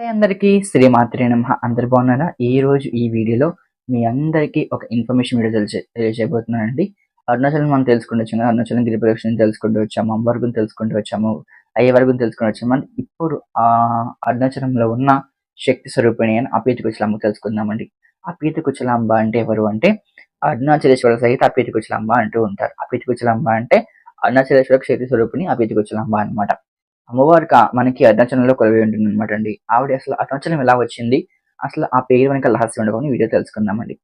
Hi అందరికీ. శ్రీమాత్రి నమ. అందరు బాగున్నారా? ఈ రోజు ఈ వీడియోలో మీ అందరికీ ఒక ఇన్ఫర్మేషన్ వీడియో తెలిసే తెలియజేయబోతున్నానండి. అరుణాచలం మనం తెలుసుకుంటూ వచ్చాము అరుణాచలం గిరి ప్రదక్షిణ తెలుసుకుంటూ వచ్చాము. అమ్మవారి తెలుసుకుంటూ వచ్చాము. అయ్య వరకు తెలుసుకుంటూ వచ్చాము. మనం ఇప్పుడు ఆ అరుణాచలంలో ఉన్న శక్తి స్వరూపిణి అని అపీతకుచలాంబ తెలుసుకుందామండి. అపీతకుచలాంబ అంటే ఎవరు అంటే అరుణాచలేశ్వర సహిత అపీతకుచలాంబ అంటూ ఉంటారు. అపీతకుచలాంబ అంటే అరుణాచలేశ్వర శక్తి స్వరూపిణి అపీత అనమాట అన్నమాట. అమ్మవారికి మనకి అరుణాచలంలో కొలవై ఉంటుంది అనమాట అండి. ఆవిడ అసలు అరుణాచలం ఎలా వచ్చింది? అసలు ఆ పేరు వెనక రహస్యం ఉండకొని వీడియో తెలుసుకుందామండి.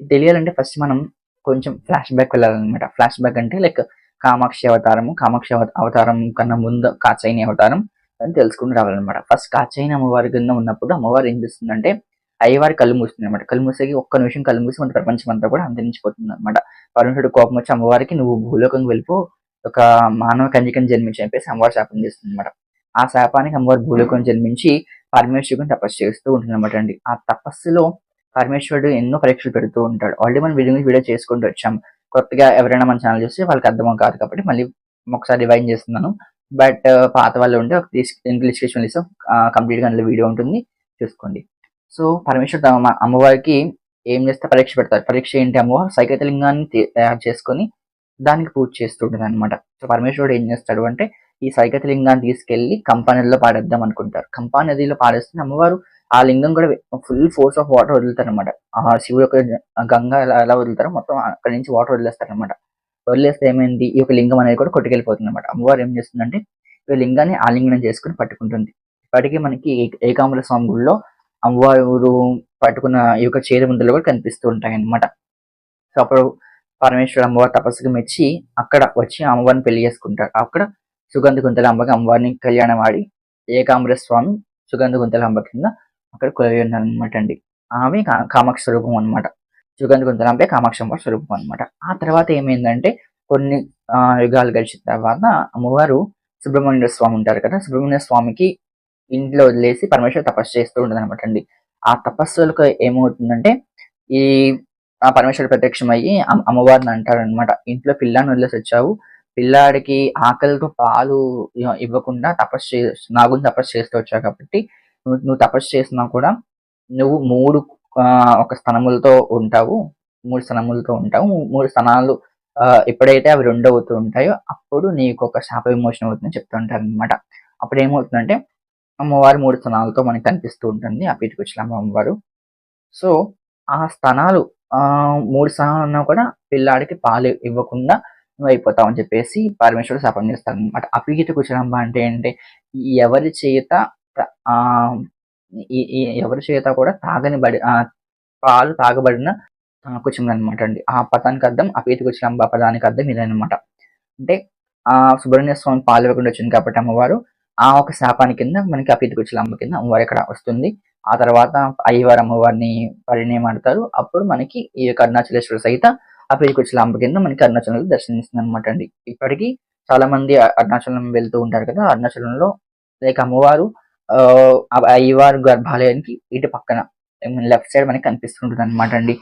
ఇది తెలియాలంటే ఫస్ట్ మనం కొంచెం ఫ్లాష్ బ్యాక్ వెళ్ళాలన్నమాట. ఫ్లాష్ బ్యాక్ అంటే లైక్ కామాక్షి అవతారము కామాక్షి అవతారం కన్నా ముందు కాచైని అవతారం అని తెలుసుకుని రావాలన్నమాట. ఫస్ట్ కాచైని అమ్మవారి కింద ఉన్నప్పుడు అమ్మవారు ఏం చేస్తుందంటే అయ్యవారి కళ్ళు మూస్తుంది అనమాట కళ్ళు మూసేకి ఒక్క నిమిషం కళ్ళు మూసి మన ప్రపంచం అంతా కూడా అంతరించిపోతుంది అనమాట పరమేశ్వరుడు కోపం వచ్చి అమ్మవారికి నువ్వు భూలోకంకి వెళ్ళిపో ఒక మానవ కన్యకని జన్మించి చెప్పేసి అమ్మవారు శాపం చేస్తుంది అనమాట ఆ శాపానికి అమ్మవారు భూలోకం జన్మించి పరమేశ్వరుని తపస్సు చేస్తూ ఉంటుంది అనమాట అండి. ఆ తపస్సులో పరమేశ్వరుడు ఎన్నో పరీక్షలు పెడుతూ ఉంటాడు. ఆల్రెడీ మనం వీడియో వీడియో చేసుకుంటూ వచ్చాం. కొత్తగా ఎవరైనా మన ఛానల్ చూస్తే వాళ్ళకి అర్థం కాదు కాబట్టి మళ్ళీ ఒకసారి రివైన్ చేస్తున్నాను. బట్ పాత వాళ్ళు ఉంటే ఒక డిస్క్రిప్షన్ లిస్ట్ కంప్లీట్గా అందులో వీడియో ఉంటుంది. చూసుకోండి. సో పరమేశ్వరుడు అమ్మవారికి ఏం చేస్తే పరీక్ష పెడతారు? పరీక్ష ఏంటి అమ్మవారు? సైకతలింగాన్ని తయారు చేసుకొని దానికి పూజ చేస్తుంటారు అనమాట సో పరమేశ్వరుడు ఏం చేస్తాడు అంటే ఈ సైకతలింగాన్ని తీసుకెళ్ళి కంపా నదిలో పాడేద్దాం అనుకుంటారు. కంపా నదిలో పాడేస్తే అమ్మవారు ఆ లింగం కూడా ఫుల్ ఫోర్స్ ఆఫ్ వాటర్ వదులుతారు అనమాట ఆ శివుడు యొక్క గంగ ఎలా ఎలా వదులుతారో మొత్తం అక్కడి నుంచి వాటర్ వదిలేస్తారు అనమాట వదిలేస్తే ఏమైంది? ఈ యొక్క లింగం అనేది కూడా కొట్టుకెళ్ళిపోతుంది అనమాట అమ్మవారు ఏం చేస్తుందంటే ఈ లింగాన్ని ఆలింగనం చేసుకుని పట్టుకుంటుంది. ఇప్పటికీ మనకి ఏ- ఏకాంబర స్వామి గుడిలో అమ్మవారు పట్టుకున్న ఈ యొక్క చేరు ముందులు కూడా కనిపిస్తూ ఉంటాయి అనమాట సో అప్పుడు పరమేశ్వర అమ్మవారి తపస్సుకు మెచ్చి అక్కడ వచ్చి అమ్మవారిని పెళ్ళి చేసుకుంటారు. అక్కడ సుగంధ గుంతల అంబకి అమ్మవారిని కళ్యాణం ఆడి ఏకాంబర స్వామి సుగంధ గుంతల అంబ కింద అక్కడ కులవి ఉన్నారనమాట అండి. ఆమె కామాక్ష స్వరూపం అనమాట సుగంధ గుంతల అంబే కామాక్షి అమ్మ స్వరూపం అనమాట ఆ తర్వాత ఏమైందంటే కొన్ని యుగాలు గడిచిన తర్వాత అమ్మవారు సుబ్రహ్మణ్య స్వామి ఉంటారు కదా సుబ్రహ్మణ్య స్వామికి ఇంట్లో వదిలేసి పరమేశ్వర తపస్సు చేస్తూ ఉంటుంది అనమాట అండి. ఆ తపస్సులకు ఏమవుతుందంటే ఈ ఆ పరమేశ్వరుడు ప్రత్యక్షమయ్యి అమ్మవారిని అమ్మవారిని అంటారనమాట ఇంట్లో పిల్లాన్ని వదిలేసి వచ్చావు పిల్లాడికి ఆకలితో పాలు ఇవ్వకుండా తపస్సు చే నాగుని తపస్సు చేస్తూ వచ్చావు కాబట్టి నువ్వు తపస్సు చేసినా కూడా నువ్వు మూడు ఒక స్థనములతో ఉంటావు. మూడు స్థనములతో ఉంటావు. మూడు స్థనాలు ఎప్పుడైతే అవి రెండు అవుతూ ఉంటాయో అప్పుడు నీకు ఒక శాప విమోచన అవుతుందని చెప్తూ ఉంటారు అనమాట అప్పుడు ఏమవుతుందంటే అమ్మవారు మూడు స్థనాలతో మనకి కనిపిస్తూ ఉంటుంది. ఆ పీఠకుచలమ్మ అమ్మవారు. సో ఆ స్థనాలు మూడు సార్లు ఉన్నా కూడా పిల్లాడికి పాలు ఇవ్వకుండా నువ్వు అయిపోతావు అని చెప్పేసి పరమేశ్వరుడు శాపం చేస్తాడు అనమాట అపీత కుచలంబ అంటే ఏంటి? ఎవరి చేత ఆ ఎవరి చేత కూడా తాగని బడి ఆ పాలు తాగబడిన కుచం అనమాట అండి. ఆ పదానికి అర్థం అపీత కుచలంబ పదానికి అర్థం ఇదనమాట అంటే ఆ సుబ్రహ్మణ్య స్వామి పాలు ఇవ్వకుండా వచ్చింది కాబట్టి అమ్మవారు ఆ ఒక శాపాని కింద మనకి అపీత కుచలంబ కింద అమ్మవారు ఇక్కడ వస్తుంది. ఆ తర్వాత అయ్యవారు అమ్మవారిని పరిణయమాడతారు అప్పుడు మనకి ఈ యొక్క అరుణాచలేశ్వర సహిత అపీత కుచలాంబ కింద మనకి అరుణాచలంలో దర్శనమిస్తుంది అనమాట అండి. ఇప్పటికీ చాలా మంది అరుణాచలం వెళ్తూ ఉంటారు కదా అరుణాచలంలో లైక్ అమ్మవారు ఆ అయ్యవారు గర్భాలయానికి ఇటు పక్కన లెఫ్ట్ సైడ్ మనకి కనిపిస్తుంటుంది అనమాట అండి.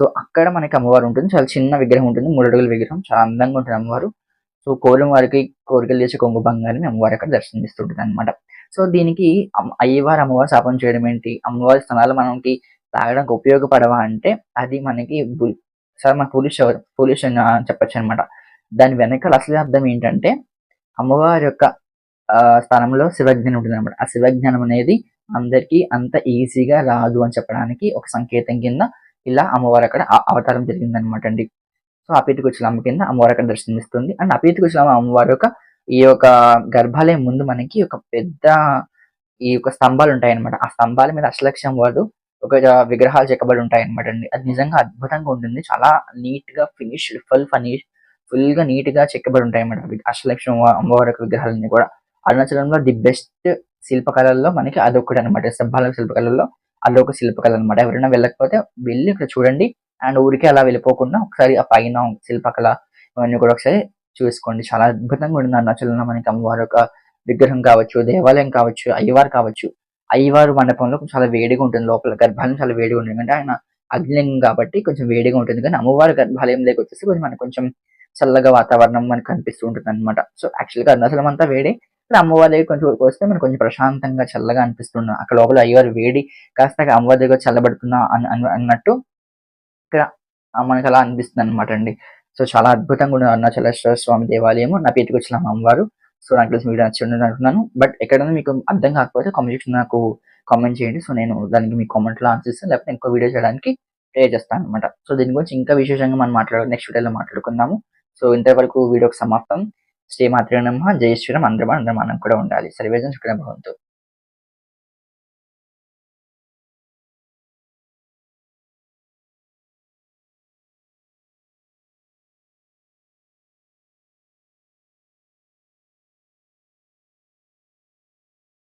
సో అక్కడ మనకి అమ్మవారు ఉంటుంది. చాలా చిన్న విగ్రహం ఉంటుంది. మూడు అడుగుల విగ్రహం. చాలా అందంగా ఉంటుంది అమ్మవారు. సో కోరిన వారికి కోరికలు చేసే కొంగు బంగారం అమ్మవారు అక్కడ దర్శనమిస్తుంటుంది అనమాట సో దీనికి అయ్యవారు అమ్మవారు శాపం చేయడం ఏంటి? అమ్మవారి స్థలాలు మనకి తాగడానికి ఉపయోగపడవా అంటే అది మనకి సార్ మన పోలీస్ పోలీషన్ అని చెప్పచ్చు అనమాట దాని వెనకాల అసలు అర్థం ఏంటంటే అమ్మవారి యొక్క స్థానంలో శివజ్ఞానం ఉంటుంది అనమాట ఆ శివజ్ఞానం అనేది అందరికీ అంత ఈజీగా రాదు అని చెప్పడానికి ఒక సంకేతం కింద ఇలా అమ్మవారు అక్కడ అవతారం జరిగింది అనమాట అండి. సో అపీత కుచలమ్మ కింద అమ్మవారు అక్కడ దర్శనమిస్తుంది. అండ్ అపీత కుచలమ్మ అమ్మవారి యొక్క ఈ యొక్క గర్భాలయం ముందు మనకి ఒక పెద్ద ఈ యొక్క స్తంభాలు ఉంటాయి అనమాట ఆ స్తంభాల మీద అష్టలక్ష్యం వాళ్ళు ఒక విగ్రహాలు చెక్కబడి ఉంటాయి అనమాట అండి. అది నిజంగా అద్భుతంగా ఉంటుంది. చాలా నీట్గా ఫినిష్డ్ ఫుల్ ఫినిష్ ఫుల్గా నీట్గా చెక్కబడి ఉంటాయి అనమాట అష్టలక్ష్మి అమ్మ- అమ్మవారి యొక్క విగ్రహాలన్నీ కూడా. అరుణాచలంలో ది బెస్ట్ శిల్పకళల్లో మనకి అదొకటి అనమాట స్తంభాల శిల్పకళల్లో అదొక శిల్పకళ అనమాట ఎవరైనా వెళ్ళకపోతే వెళ్ళి ఇక్కడ చూడండి. అండ్ ఊరికే అలా వెళ్ళిపోకుండా ఒకసారి ఆ పైన శిల్పకళ ఇవన్నీ కూడా ఒకసారి చూసుకోండి. చాలా అద్భుతంగా ఉంది అరుణాచలంలో మనకి అమ్మవారి యొక్క విగ్రహం కావచ్చు దేవాలయం కావచ్చు అయ్యవారు కావచ్చు. అయ్యవారు మండపంలో చాలా వేడిగా ఉంటుంది. లోపల గర్భాలయం చాలా వేడిగా ఉంటుంది. అంటే ఆయన అగ్నిలింగం కాబట్టి కొంచెం వేడిగా ఉంటుంది. కానీ అమ్మవారి గర్భాలయం దగ్గర వచ్చేసి కొంచెం మనకు కొంచెం చల్లగా వాతావరణం మనకు కనిపిస్తూ ఉంటుంది అనమాట సో యాక్చువల్గా అరుణాచలం అంతా వేడి. ఇక్కడ అమ్మవారి దగ్గర కొంచెం వస్తే మనకు కొంచెం ప్రశాంతంగా చల్లగా అనిపిస్తుంది. అక్కడ లోపల అయ్యవారి వేడి కాస్త అమ్మవారి దగ్గర చల్లబడుతున్నా అన్నట్టు ఇక్కడ మనకు అలా అనిపిస్తుంది అనమాట అండి. సో చాలా అద్భుతంగా ఉన్న అరుణాచలేశ్వర స్వామి దేవాలయము. నా పేరుకి వచ్చిన అమ్మవారు. సో నాకు తెలిసి వీడియో నచ్చి అనుకున్నాను. బట్ ఎక్కడైనా మీకు అర్థం కాకపోతే కామెంట్ సెక్షన్ నాకు కామెంట్ చేయండి. సో నేను దానికి మీ కామెంట్లో ఆన్సర్ ఇస్తాను. లేకపోతే ఇంకో వీడియో చేయడానికి ట్రై చేస్తాను అనమాట సో దీని గురించి ఇంకా విశేషంగా మనం మాట్లాడు నెక్స్ట్ వీడియోలో మాట్లాడుకుందాము. సో ఇంతవరకు వీడియోకి సమాప్తం. శ్రీ మాత్రమే నమః జయ శ్రీరామ్. అందరం అందరం మనం కూడా ఉండాలి. సర్వేజన్ శుక్రభవంతు